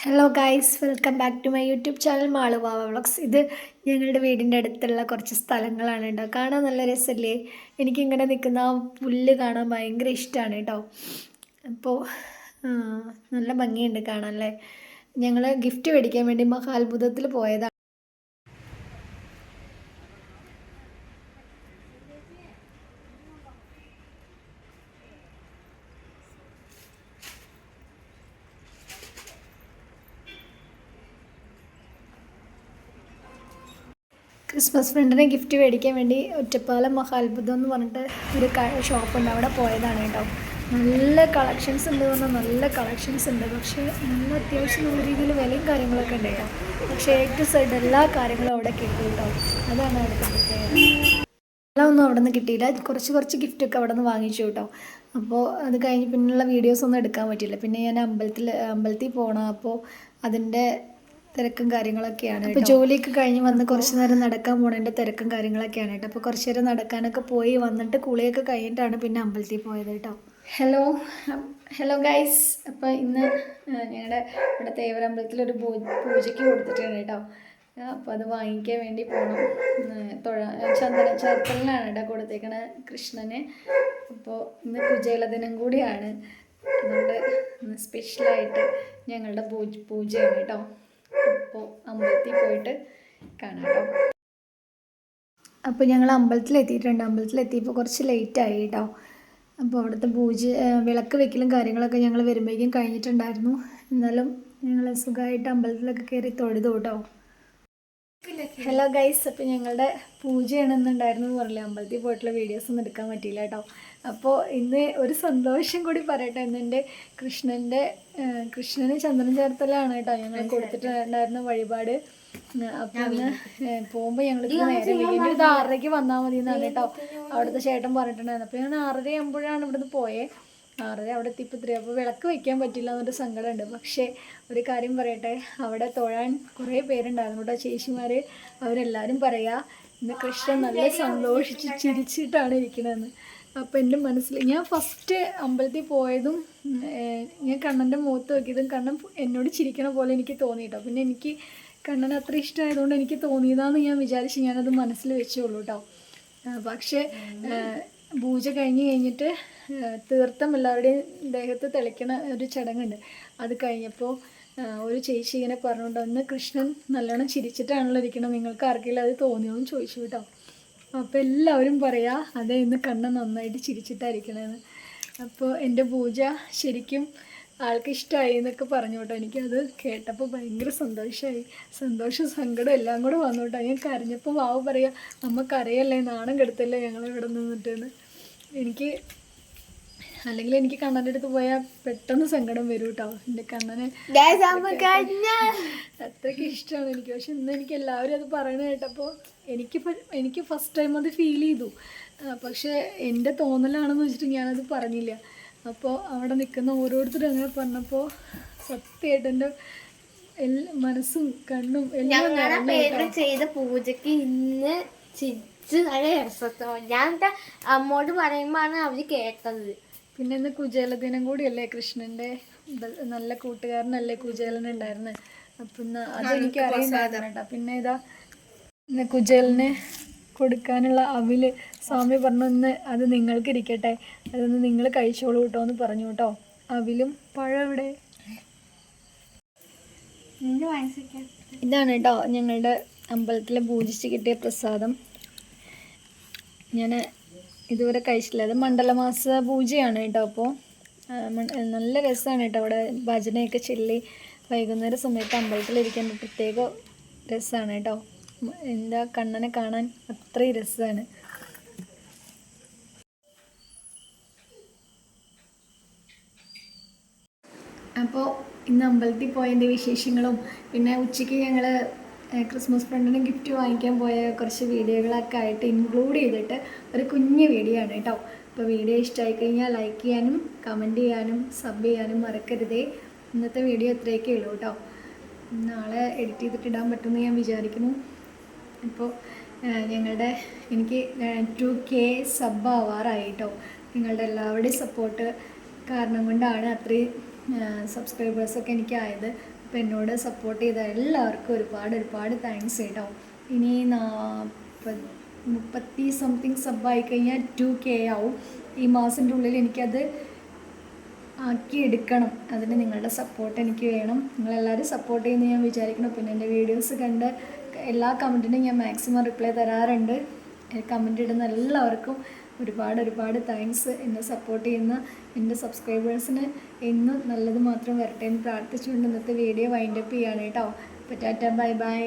Hello guys welcome back to my YouTube channel Maluvava vlogs ഇത് ഞങ്ങളുടെ വീടിന്റെ അടുത്തുള്ള കുറച്ച് സ്ഥലങ്ങളാണ് കേട്ടോ. കാണാൻ നല്ല രസമല്ലേ? എനിക്കിങ്ങനെ നിൽക്കുന്ന ആ പുല്ല് കാണാൻ ഭയങ്കര ഇഷ്ടമാണ് കേട്ടോ. അപ്പോൾ നല്ല ഭംഗിയുണ്ട് കാണാൻ അല്ലേ? ഞങ്ങൾ ഗിഫ്റ്റ് മേടിക്കാൻ വേണ്ടി മഹാത്ഭുതത്തിൽ പോയതാണ് ക്രിസ്മസ് ഫ്രണ്ടിന് ഗിഫ്റ്റ് മേടിക്കാൻ വേണ്ടി ഒറ്റപ്പാലം മഹാത്ഭുതം എന്ന് പറഞ്ഞിട്ട് ഒരു ഷോപ്പുണ്ട് അവിടെ പോയതാണ് കേട്ടോ. നല്ല കളക്ഷൻസ് ഉണ്ട് പറഞ്ഞാൽ നല്ല കളക്ഷൻസ് ഉണ്ട്. പക്ഷേ നല്ല അത്യാവശ്യം നല്ല രീതിയിൽ വിലയും കാര്യങ്ങളൊക്കെ ഉണ്ട് കേട്ടോ. പക്ഷേ എ ടു സൈഡ് എല്ലാ കാര്യങ്ങളും അവിടെ കിട്ടും കേട്ടോ. അതാണ് അവിടുത്തെ പ്രത്യേകത ഒന്നും അവിടെ നിന്ന് കിട്ടിയില്ല. കുറച്ച് കുറച്ച് ഗിഫ്റ്റൊക്കെ അവിടെ നിന്ന് വാങ്ങിച്ചു കേട്ടോ. അപ്പോൾ അത് കഴിഞ്ഞ് പിന്നെയുള്ള വീഡിയോസ് ഒന്നും എടുക്കാൻ പറ്റില്ല പിന്നെ ഞാൻ അമ്പലത്തിൽ അമ്പലത്തിൽ പോകണം അപ്പോൾ അതിന്റെ തിരക്കും കാര്യങ്ങളൊക്കെയാണ് അപ്പോൾ ജോലിയൊക്കെ കഴിഞ്ഞ് വന്ന് കുറച്ചു നേരം നടക്കാൻ പോണതിന്റെ തിരക്കും കാര്യങ്ങളൊക്കെയാണ് കേട്ടോ. അപ്പോൾ കുറച്ചു നേരം നടക്കാനൊക്കെ പോയി വന്നിട്ട് കുളിയൊക്കെ കഴിഞ്ഞിട്ടാണ് പിന്നെ അമ്പലത്തിൽ പോയത് കേട്ടോ. ഹലോ ഹലോ ഗൈസ് അപ്പോൾ ഇന്ന് ഞങ്ങളുടെ ഇവിടെ തേവരമ്പലത്തിൽ ഒരു പൂജയ്ക്ക് കൊടുത്തിട്ടുണ്ട് കേട്ടോ. അപ്പോൾ അത് വാങ്ങിക്കാൻ വേണ്ടി പോകണം തൊഴ ചന്ദന ചേർത്തലിനാണ് കേട്ടോ കൊടുത്തേക്കണ കൃഷ്ണന്. അപ്പോൾ ഇന്ന് കുചേല ദിനം കൂടിയാണ്. അതുകൊണ്ട് സ്പെഷ്യലായിട്ട് ഞങ്ങളുടെ പൂജ പൂജയാണ് കേട്ടോ. അപ്പോൾ അമ്പലത്തിൽ പോയിട്ട് കാണാം കേട്ടോ. അപ്പോൾ ഞങ്ങൾ അമ്പലത്തിൽ എത്തിയിട്ടുണ്ട് അമ്പലത്തിൽ എത്തിയപ്പോൾ കുറച്ച് ലേറ്റായി കേട്ടോ അപ്പോൾ അവിടുത്തെ പൂജ വിളക്ക് വെക്കലും കാര്യങ്ങളൊക്കെ ഞങ്ങൾ വരുമ്പോഴേക്കും കഴിഞ്ഞിട്ടുണ്ടായിരുന്നു. എന്നാലും ഞങ്ങൾ സുഖമായിട്ട് അമ്പലത്തിലൊക്കെ കയറി തൊഴുതു കേട്ടോ. ഹലോ ഗൈസ് അപ്പോൾ ഞങ്ങളുടെ പൂജയാണെന്നുണ്ടായിരുന്നു എന്ന് പറഞ്ഞില്ലേ? അമ്പലത്തിൽ പോയിട്ടുള്ള വീഡിയോസ് ഒന്നും എടുക്കാൻ പറ്റിയില്ല കേട്ടോ. അപ്പോൾ ഇന്ന് ഒരു സന്തോഷം കൂടി പറയട്ടെ. ഇന്ന് എന്റെ കൃഷ്ണന്റെ കൃഷ്ണന് ചന്ദ്രൻ ചേർത്തലാണ് കേട്ടോ. ഞങ്ങൾ കൊടുത്തിട്ടുണ്ടായിരുന്ന വഴിപാട്. അപ്പം ഇന്ന് പോകുമ്പോൾ ഞങ്ങൾ നേരെ വീണ്ടും ഇത് ആറരയ്ക്ക് വന്നാൽ മതി എന്നാണ് കേട്ടോ അവിടുത്തെ ചേട്ടൻ പറഞ്ഞിട്ടുണ്ടായിരുന്നു. അപ്പോൾ ഞാൻ ആറര ആകുമ്പോഴാണ് ഇവിടുന്ന് പോയേ. ആറര അവിടെ എത്തിപ്പത്തിരി അപ്പോൾ വിളക്ക് വയ്ക്കാൻ പറ്റില്ല എന്നൊരു സങ്കടമുണ്ട്. പക്ഷേ ഒരു കാര്യം പറയട്ടെ. അവിടെ തൊഴാൻ കുറേ പേരുണ്ടായിരുന്നു കേട്ടോ. ചേച്ചിമാർ അവരെല്ലാവരും പറയാ ഇന്ന് കൃഷ്ണൻ നല്ല സന്തോഷിച്ച് ചിരിച്ചിട്ടാണ് ഇരിക്കണതെന്ന് അപ്പോൾ എന്റെ മനസ്സിൽ ഞാൻ ഫസ്റ്റ് അമ്പലത്തിൽ പോയതും ഞാൻ കണ്ണന്റെ മുഖത്ത് നോക്കിയതും കണ്ണൻ എന്നോട് ചിരിക്കണ പോലെ എനിക്ക് തോന്നിയിട്ടോ പിന്നെ എനിക്ക് കണ്ണൻ അത്ര ഇഷ്ടമായതുകൊണ്ട് എനിക്ക് തോന്നിയതാന്ന് ഞാൻ വിചാരിച്ച് ഞാനത് മനസ്സിൽ വെച്ചോളൂ കേട്ടോ. പക്ഷേ പൂജ കഴിഞ്ഞ് കഴിഞ്ഞിട്ട് തീർത്ഥം എല്ലാവരുടെയും ദേഹത്ത് തെളിക്കണ ഒരു ചടങ്ങുണ്ട്. അത് കഴിഞ്ഞപ്പോൾ ഒരു ചേച്ചി ഇങ്ങനെ പറഞ്ഞുകൊണ്ട് ഒന്ന് കൃഷ്ണൻ നല്ലോണം ചിരിച്ചിട്ടാണല്ലോ ഇരിക്കണം നിങ്ങൾക്ക് ആർക്കെങ്കിലും അത് തോന്നിയോ? എന്ന് ചോദിച്ചു കേട്ടോ. അപ്പോൾ എല്ലാവരും പറയാ അതെ ഇന്ന് കണ്ണ് നന്നായിട്ട് ചിരിച്ചിട്ടായിരിക്കണമെന്ന് അപ്പോൾ എന്റെ പൂജ ശരിക്കും ആൾക്ക് ഇഷ്ടമായി എന്നൊക്കെ പറഞ്ഞു കേട്ടോ എനിക്കത് കേട്ടപ്പോൾ ഭയങ്കര സന്തോഷമായി സന്തോഷം സങ്കടം എല്ലാം കൂടെ വന്നു കേട്ടോ ഞാൻ കരഞ്ഞപ്പോൾ വാവ് പറയാ നമുക്കറിയല്ലേ നാണം കെടുത്തല്ലേ ഞങ്ങൾ ഇവിടെ നിന്നിട്ടെന്ന്. എനിക്ക് അല്ലെങ്കിൽ എനിക്ക് കണ്ണന്റെ അടുത്ത് പോയാൽ പെട്ടെന്ന് സങ്കടം വരും കേട്ടോ എന്റെ കണ്ണനെ അത്രയ്ക്ക് ഇഷ്ടമാണ് എനിക്ക്. പക്ഷെ ഇന്ന് എനിക്ക് എല്ലാവരും അത് പറയണ കേട്ടപ്പോൾ എനിക്ക് എനിക്ക് ഫസ്റ്റ് ടൈം അത് ഫീൽ ചെയ്തു. പക്ഷേ എന്റെ തോന്നലാണെന്ന് വെച്ചിട്ട് ഞാനത് പറഞ്ഞില്ല. അപ്പോൾ അവിടെ നിൽക്കുന്ന ഓരോരുത്തരും അങ്ങനെ പറഞ്ഞപ്പോൾ സത്യമായിട്ട് എന്റെ എല്ലാ മനസ്സും കണ്ണും എല്ലാം. ചെയ്ത പൂജക്ക് ഇന്ന് ചിരിച്ച് നല്ല രസത്തോ ഞാൻ അമ്മോട് പറയുമ്പോഴാണ് അവർ കേട്ടത്. പിന്നെ ഇന്ന് കുചേല ദിനം കൂടിയല്ലേ കൃഷ്ണന്റെ നല്ല കൂട്ടുകാരനല്ലേ കുചേലൻ ഉണ്ടായിരുന്നത് അപ്പം ഇന്ന് അതെനിക്ക് അറിയുന്നുണ്ടായിരുന്നു കേട്ടോ. പിന്നെ ഇതാ ഇന്ന് കുചേലന് കൊടുക്കാനുള്ള അവിൽ സ്വാമി പറഞ്ഞൊന്ന് അത് നിങ്ങൾക്ക് ഇരിക്കട്ടെ അതൊന്ന് നിങ്ങൾ കഴിച്ചോളൂ കേട്ടോ എന്ന് പറഞ്ഞു കേട്ടോ അവിലും പഴം ഇവിടെ ഇതാണ് കേട്ടോ ഞങ്ങളുടെ അമ്പലത്തിൽ പൂജിച്ച് കിട്ടിയ പ്രസാദം. ഞാൻ ഇതുവരെ കഴിച്ചില്ല അത് മണ്ഡലമാസ പൂജയാണ് കേട്ടോ അപ്പോൾ നല്ല രസമാണ് കേട്ടോ അവിടെ ഭജനയൊക്കെ ചൊല്ലി. വൈകുന്നേര സമയത്ത് അമ്പലത്തിലിരിക്കാൻ പ്രത്യേക രസമാണ് കേട്ടോ എന്താ കണ്ണനെ കാണാൻ അത്രയും രസമാണ് അപ്പോൾ ഇന്ന് അമ്പലത്തിൽ പോയതിന്റെ വിശേഷങ്ങളും പിന്നെ ഉച്ചയ്ക്ക് ഞങ്ങൾ ക്രിസ്മസ് ഫ്രണ്ടിന് ഗിഫ്റ്റ് വാങ്ങിക്കാൻ പോയ കുറച്ച് വീഡിയോകളൊക്കെ ആയിട്ട് ഇൻക്ലൂഡ് ചെയ്തിട്ട് ഒരു കുഞ്ഞ് വീഡിയോ ആണ് കേട്ടോ. അപ്പോൾ വീഡിയോ ഇഷ്ടമായി കഴിഞ്ഞാൽ ലൈക്ക് ചെയ്യാനും കമന്റ് ചെയ്യാനും സബ് ചെയ്യാനും മറക്കരുതേ. ഇന്നത്തെ വീഡിയോ ഇത്രയൊക്കെ ഉള്ളൂ കേട്ടോ. നാളെ എഡിറ്റ് ചെയ്തിട്ട് ഇടാൻ പറ്റുമെന്ന് ഞാൻ വിചാരിക്കുന്നു. അപ്പോൾ ഞങ്ങളുടെ എനിക്ക് ടു കെ സബ് ആവാറായി കേട്ടോ നിങ്ങളുടെ എല്ലാവരുടെയും സപ്പോർട്ട് കാരണം കൊണ്ടാണ് അത്രയും സബ്സ്ക്രൈബേഴ്സൊക്കെ എനിക്കായത്. അപ്പോൾ എന്നോട് സപ്പോർട്ട് ചെയ്ത എല്ലാവർക്കും ഒരുപാട് ഒരുപാട് താങ്ക്സ് കേട്ടോ ഇനി മുപ്പത്തി സംതിങ് സബ്ബായി കഴിഞ്ഞാൽ ടു കെ ആവും. ഈ മാസത്തിന്റെ ഉള്ളിൽ എനിക്കത് ആക്കി എടുക്കണം. അതിന് നിങ്ങളുടെ സപ്പോർട്ട് എനിക്ക് വേണം. നിങ്ങളെല്ലാവരും സപ്പോർട്ട് ചെയ്യുന്ന ഞാൻ വിചാരിക്കണം പിന്നെ എന്റെ വീഡിയോസ് കണ്ട് എല്ലാ കമന്റിനും ഞാൻ മാക്സിമം റിപ്ലൈ തരാറുണ്ട്. കമന്റ് ഇടുന്ന എല്ലാവർക്കും ഒരുപാട് ഒരുപാട് താങ്ക്സ് എന്നെ സപ്പോർട്ട് ചെയ്യുന്ന എന്റെ സബ്സ്ക്രൈബേഴ്സിന് എന്നും നല്ലത് മാത്രം വരട്ടെ എന്ന് പ്രാർത്ഥിച്ചുകൊണ്ട് ഇന്നത്തെ വീഡിയോ വൈൻഡപ്പ് ചെയ്യാണ് കേട്ടോ. അപ്പോൾ ടാറ്റ ബൈ ബൈ